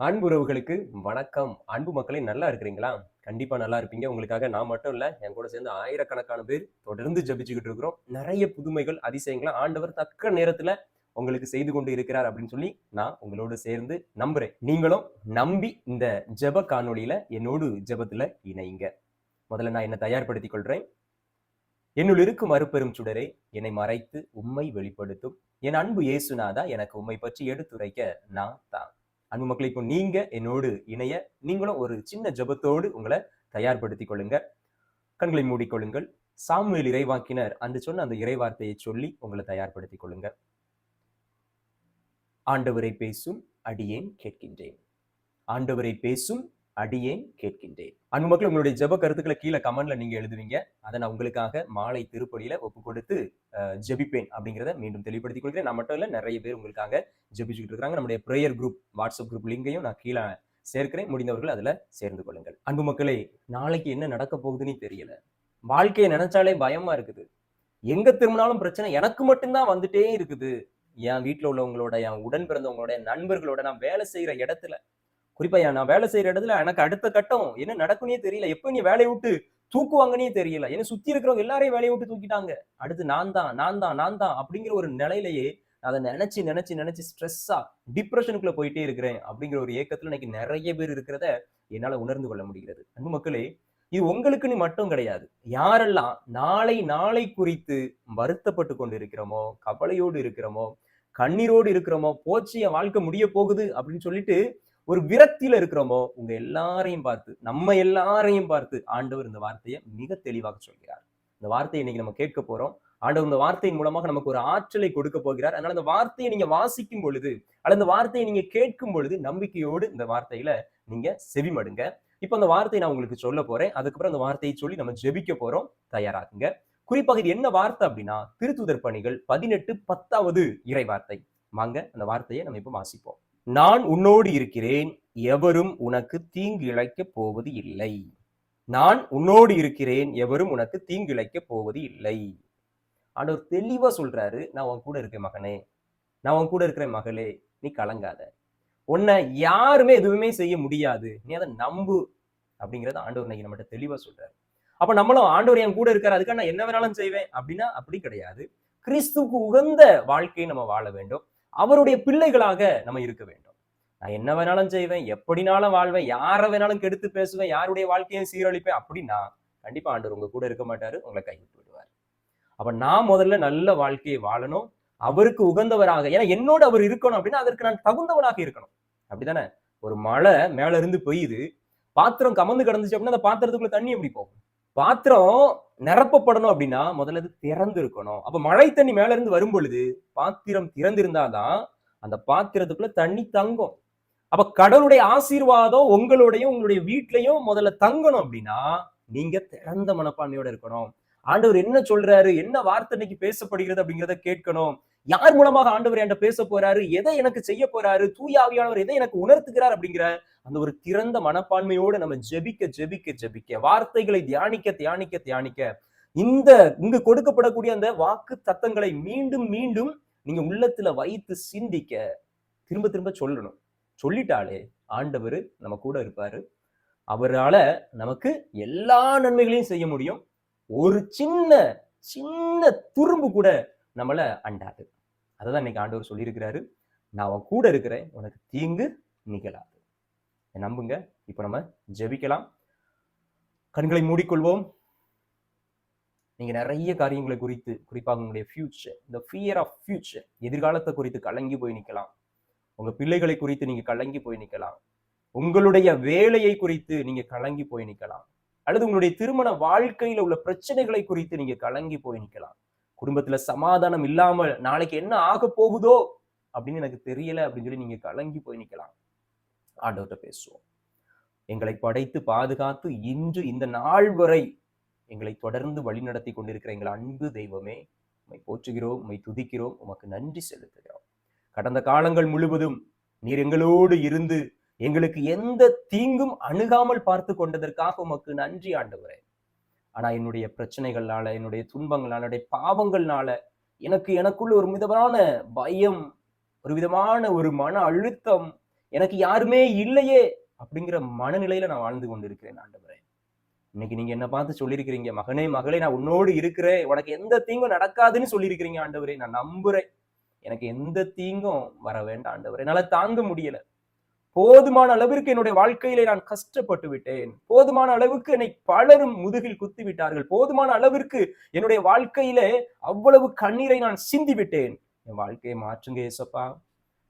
அன்புறவுகளுக்கு வணக்கம். அன்பு மக்களே நல்லா இருக்கிறீங்களா? கண்டிப்பா நல்லா இருப்பீங்க. உங்களுக்காக நான் மட்டும் இல்ல என் கூட சேர்ந்து ஆயிரக்கணக்கான பேர் தொடர்ந்து ஜபிச்சுக்கிட்டு இருக்கிறோம். நிறைய புதுமைகள் அதிசயங்களை ஆண்டவர் தக்க நேரத்துல உங்களுக்கு செய்து கொண்டு இருக்கிறார் அப்படின்னு சொல்லி நான் உங்களோடு சேர்ந்து நம்புறேன். நீங்களும் நம்பி இந்த ஜெப காணொளியில என்னோடு ஜபத்துல இணைங்க. முதல்ல நான் என்னை தயார்படுத்திக் கொள்றேன். என்னுள் இருக்கும் மறுபெரும் சுடரே என்னை மறைத்து உண்மை வெளிப்படுத்தும். என் அன்பு இயேசுநாதா எனக்கு உம்மை பற்றி எடுத்துரைக்க நான் தான். அன்பு மக்களை இப்போ நீங்க என்னோடு இணைய நீங்களும் ஒரு சின்ன ஜெபத்தோடு உங்களை தயார்படுத்திக் கொள்ளுங்க. கண்களை மூடிக்கொள்ளுங்கள். சாமுவேல் இறைவாக்கினர் அந்த சொன்ன அந்த இறைவார்த்தையை சொல்லி உங்களை தயார்படுத்திக் கொள்ளுங்க. ஆண்டவரை பேசும் அடியேன் கேட்கின்றேன். ஆண்டவரை பேசும் அடியேன் கேட்கின்றேன். அன்பு மக்கள் உங்களுடைய ஜெப கருத்துக்களை கீழே கமெண்ட்ல நீங்க எழுதுவீங்க. அதை நான் உங்களுக்காக மாலை திருப்படியில ஒப்பு கொடுத்து ஜெபிப்பேன் அப்படிங்கிறத மீண்டும் தெளிவுபடுத்திக் கொள்கிறேன். நான் மட்டும் இல்ல நிறைய பேர் உங்களுக்காக ஜெபிச்சுக்கிட்டு இருக்காங்க நம்முடைய ப்ரேயர் குரூப் வாட்ஸ்அப் குரூப் லிங்கையும் நான் கீழே சேர்க்கிறேன். முடிந்தவர்கள் அதுல சேர்ந்து கொள்ளுங்கள். அன்பு மக்களே நாளைக்கு என்ன நடக்க போகுதுன்னு தெரியல. வாழ்க்கையை நினைச்சாலே பயமா இருக்குது. எங்க திரும்பினாலும் பிரச்சனை எனக்கு மட்டும்தான் வந்துட்டே இருக்குது. என் வீட்டில் உள்ளவங்களோட என் உடன் பிறந்தவங்களோட நண்பர்களோட நான் வேலை செய்யற இடத்துல குறிப்பா நான் வேலை செய்யற இடத்துல எனக்கு அடுத்த கட்டம் என்ன நடக்குனே தெரியல. எப்ப நீ வேலையை விட்டு தூக்குவாங்கன்னே தெரியல. ஏன்னா சுத்தி இருக்கிறவங்க எல்லாரையும் வேலையை விட்டு தூக்கிட்டாங்க. அடுத்து நான் தான் நான் தான் நான் தான் அப்படிங்கிற ஒரு நிலையிலேயே அதை நினைச்சு நினைச்சு நினைச்சு ஸ்ட்ரெஸ்ஸா டிப்ரெஷனுக்குள்ள போயிட்டே இருக்கிறேன் அப்படிங்கிற ஒரு ஏக்கத்துல இன்னைக்கு நிறைய பேர் இருக்கிறத என்னால உணர்ந்து கொள்ள முடிகிறது. அன்பு மக்களே இது உங்களுக்குன்னு மட்டும் கிடையாது. யாரெல்லாம் நாளை நாளை குறித்து வருத்தப்பட்டு கொண்டு இருக்கிறோமோ கவலையோடு இருக்கிறோமோ கண்ணீரோடு இருக்கிறோமோ போச்சு என் வாழ்க்கை முடிய போகுது அப்படின்னு சொல்லிட்டு ஒரு விரக்தியில இருக்கிறோமோ உங்க எல்லாரையும் பார்த்து நம்ம எல்லாரையும் பார்த்து ஆண்டவர் இந்த வார்த்தையை மிக தெளிவாக சொல்கிறார். இந்த வார்த்தையை இன்னைக்கு நம்ம கேட்க போறோம். ஆண்டவர் இந்த வார்த்தையின் மூலமாக நமக்கு ஒரு ஆற்றலை கொடுக்க போகிறார். அதனால அந்த வார்த்தையை நீங்க வாசிக்கும் பொழுது அல்லது இந்த வார்த்தையை நீங்க கேட்கும் பொழுது நம்பிக்கையோடு இந்த வார்த்தையில நீங்க செவிமடுங்க. இப்போ அந்த வார்த்தையை நான் உங்களுக்கு சொல்ல போறேன். அதுக்கப்புறம் அந்த வார்த்தையை சொல்லி நம்ம ஜெபிக்க போறோம். தயாராகுங்க. குறிப்பாக இது என்ன வார்த்தை அப்படின்னா திருத்துதர் பணிகள் பதினெட்டு பத்தாவது இறை வார்த்தை. வாங்க அந்த வார்த்தையை நம்ம இப்போ வாசிப்போம். நான் உன்னோடு இருக்கிறேன் எவரும் உனக்கு தீங்கு இழைக்கப் போவது இல்லை. நான் உன்னோடு இருக்கிறேன் எவரும் உனக்கு தீங்கு இழைக்கப் போவது இல்லை. ஆண்டவர் தெளிவா சொல்றாரு நான் உன் கூட இருக்கேன் மகனே. நான் உன் கூட இருக்கிறேன் மகளே. நீ கலங்காத. உன்னை யாருமே எதுவுமே செய்ய முடியாது. நீ அதை நம்பு. அப்படிங்கறத ஆண்டவர் இன்னைக்கு நம்மகிட்ட தெளிவா சொல்றாரு. அப்ப நம்மளும் ஆண்டவர் என் கூட இருக்காரு. அதுக்காக நான் என்ன வேணாலும் செய்வேன். அப்படின்னா அப்படி கிடையாது. கிறிஸ்துக்கு உகந்த வாழ்க்கையை நம்ம வாழ வேண்டும். அவருடைய பிள்ளைகளாக நம்ம இருக்க வேண்டும். நான் என்ன வேணாலும் செய்வேன் எப்படினாலும் வாழ்வேன் யாரை வேணாலும் கெடுத்து பேசுவேன் யாருடைய வாழ்க்கையும் சீரழிப்பேன் அப்படின்னா கண்டிப்பா ஆண்டவர் உங்க கூட இருக்க மாட்டாரு உங்களை கைவிட்டு விடுவார். அப்ப நான் முதல்ல நல்ல வாழ்க்கையை வாழணும் அவருக்கு உகந்தவராக ஏன்னா என்னோட அவர் இருக்கணும் அப்படின்னா அதற்கு நான் தகுந்தவனாக இருக்கணும். அப்படிதானே ஒரு மழை மேல இருந்து பெய்யுது பாத்திரம் கமந்து கிடந்துச்சு அப்படின்னா அந்த பாத்திரத்துக்குள்ள தண்ணி எப்படி போகும்? பாத்திரம் நிரப்பப்படணும் அப்படின்னா முதல்ல அது திறந்து இருக்கணும் அப்ப மழை தண்ணி மேல இருந்து வரும் பொழுது பாத்திரம் திறந்திருந்தாதான் அந்த பாத்திரத்துக்குள்ள தண்ணி தங்கும். அப்ப கடவுளுடைய ஆசீர்வாதம் உங்களுடையும் உங்களுடைய வீட்லயும் முதல்ல தங்கணும் அப்படின்னா நீங்க திறந்த மனப்பான்மையோட இருக்கணும். ஆண்டவர் என்ன சொல்றாரு? என்ன வார்த்தை இன்னைக்கு பேசப்படுகிறது அப்படிங்கிறத கேட்கணும். யார் மூலமாக ஆண்டவர் என்கிட்ட பேச போறாரு? எதை எனக்கு செய்ய போறாரு? தூயாவியானவர் எதை எனக்கு உணர்த்துகிறார் அப்படிங்கிற அந்த ஒரு திறந்த மனப்பான்மையோடு நம்ம ஜெபிக்க ஜெபிக்க ஜெபிக்க வார்த்தைகளை தியானிக்க தியானிக்க தியானிக்க இந்த இங்கு கொடுக்கப்படக்கூடிய அந்த வாக்கு தத்தங்களை மீண்டும் மீண்டும் நீங்க உள்ளத்துல வைத்து சிந்திக்க திரும்ப திரும்ப சொல்லணும். சொல்லிட்டாலே ஆண்டவர் நம்ம கூட இருப்பாரு. அவரால நமக்கு எல்லா நன்மைகளையும் செய்ய முடியும். ஒரு சின்ன சின்ன துரும்பு கூட நம்மள அண்டாது. அததான் இன்னைக்கு ஆண்டவர் சொல்லியிருக்கிறாரு. நான் அவன் கூட இருக்கிறேன் உனக்கு தீங்கு நிகழாது நம்புங்க. இப்போ நம்ம ஜெபிக்கலாம். கண்களை மூடிக்கொள்வோம். நீங்க நிறைய காரியங்களை குறித்து குறிப்பாக உங்களுடைய ஃபியூச்சர் இந்த ஃபியர் ஆஃப் ஃபியூச்சர் எதிர்காலத்தை குறித்து கலங்கி போய் நிற்கலாம் உங்க பிள்ளைகளை குறித்து நீங்க கலங்கி போய் நிற்கலாம் உங்களுடைய வேலையை குறித்து நீங்க கலங்கி போய் நிற்கலாம் அல்லது உங்களுடைய திருமண வாழ்க்கையில உள்ள பிரச்சனைகளை குறித்து நீங்க கலங்கி போய் நிற்கலாம் குடும்பத்துல சமாதானம் இல்லாமல் நாளைக்கு என்ன ஆக போகுதோ அப்படின்னு எனக்கு தெரியல அப்படின்னு சொல்லி நீங்க கலங்கி போய் நிக்கலாம். ஆண்டவர்கிட்ட பேசுவோம். எங்களை படைத்து பாதுகாத்து இன்று இந்த நாள் வரை எங்களை தொடர்ந்து வழிநடத்தி கொண்டிருக்கிற எங்கள் அன்பு தெய்வமே உம்மை போற்றுகிறோம் உம்மை துதிக்கிறோம் உமக்கு நன்றி செலுத்துகிறோம். கடந்த காலங்கள் முழுவதும் நீர் எங்களோடு இருந்து எங்களுக்கு எந்த தீங்கும் அணுகாமல் பார்த்து கொண்டதற்காக உமக்கு நன்றி ஆண்டவரே. ஆனா என்னுடைய பிரச்சனைகள்னால என்னுடைய துன்பங்களால என்னுடைய பாவங்கள்னால எனக்கு எனக்குள்ள ஒரு விதமான பயம் ஒரு விதமான ஒரு மன அழுத்தம் எனக்கு யாருமே இல்லையே அப்படிங்கிற மனநிலையில நான் வாழ்ந்து கொண்டிருக்கிறேன் ஆண்டவரே. இன்னைக்கு நீங்க என்ன பார்த்து சொல்லியிருக்கிறீங்க மகனே மகளே நான் உன்னோடு இருக்கிறேன் உனக்கு எந்த தீங்கும் நடக்காதுன்னு சொல்லியிருக்கிறீங்க ஆண்டவரே. நான் நம்புறேன். எனக்கு எந்த தீங்கும் வர வேண்டாம் ஆண்டவரே. என்னால தாங்க முடியலை. போதுமான அளவிற்கு என்னுடைய வாழ்க்கையிலே நான் கஷ்டப்பட்டு விட்டேன். போதுமான அளவுக்கு என்னை பலரும் முதுகில் குத்தி விட்டார்கள். போதுமான அளவிற்கு என்னுடைய வாழ்க்கையிலே அவ்வளவு கண்ணீரை நான் சிந்தி விட்டேன். என் வாழ்க்கையை மாற்றுங்க ஏசப்பா.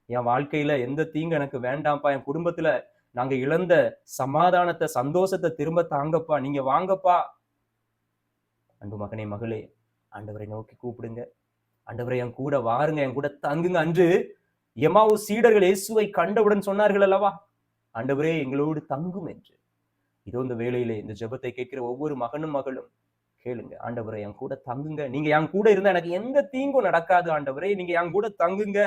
என் வாழ்க்கையில எந்த தீங்கு எனக்கு வேண்டாம்ப்பா. என் குடும்பத்துல நாங்க இழந்த சமாதானத்தை சந்தோஷத்தை திரும்ப தாங்கப்பா. நீங்க வாங்கப்பா. அன்பு மகனே மகளே ஆண்டவரை நோக்கி கூப்பிடுங்க. ஆண்டவரை என் கூட வாருங்க. என் கூட தங்குங்க. அன்று எமாவு சீடர்கள் இயேசுவை கண்டவுடன் சொன்னார்கள் அல்லவா? ஆண்டவரே எங்களோடு தங்கும் என்று. இதோ இந்த வேலையிலே இந்த ஜெபத்தை கேட்கிற ஒவ்வொரு மகனும் மகளும் கேளுங்க ஆண்டவரே என் கூட தங்குங்க. நீங்க என் கூட இருந்தா எனக்கு எந்த தீங்கும் நடக்காது ஆண்டவரே. நீங்க என் கூட தங்குங்க.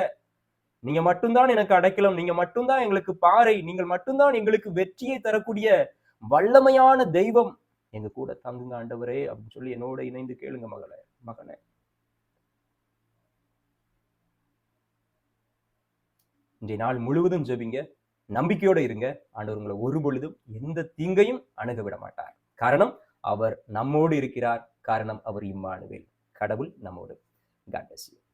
நீங்க மட்டும்தான் எனக்கு அடைக்கலம். நீங்க மட்டும்தான் எங்களுக்கு பாறை. நீங்கள் மட்டும்தான் எங்களுக்கு வெற்றியை தரக்கூடிய வல்லமையான தெய்வம். எங்க கூட தங்குங்க ஆண்டவரே அப்படின்னு சொல்லி என்னோட இணைந்து கேளுங்க மகளே மகனே. இன்றைய நாள் முழுவதும் ஜெபிங்க. நம்பிக்கையோட இருங்க. ஆண்டவர் உங்களை ஒரு பொழுதும் எந்த தீங்கையும் அணுக விட மாட்டார். காரணம் அவர் நம்மோடு இருக்கிறார். காரணம் அவர் இம்மானுவேல். கடவுள் நம்மோடு. God bless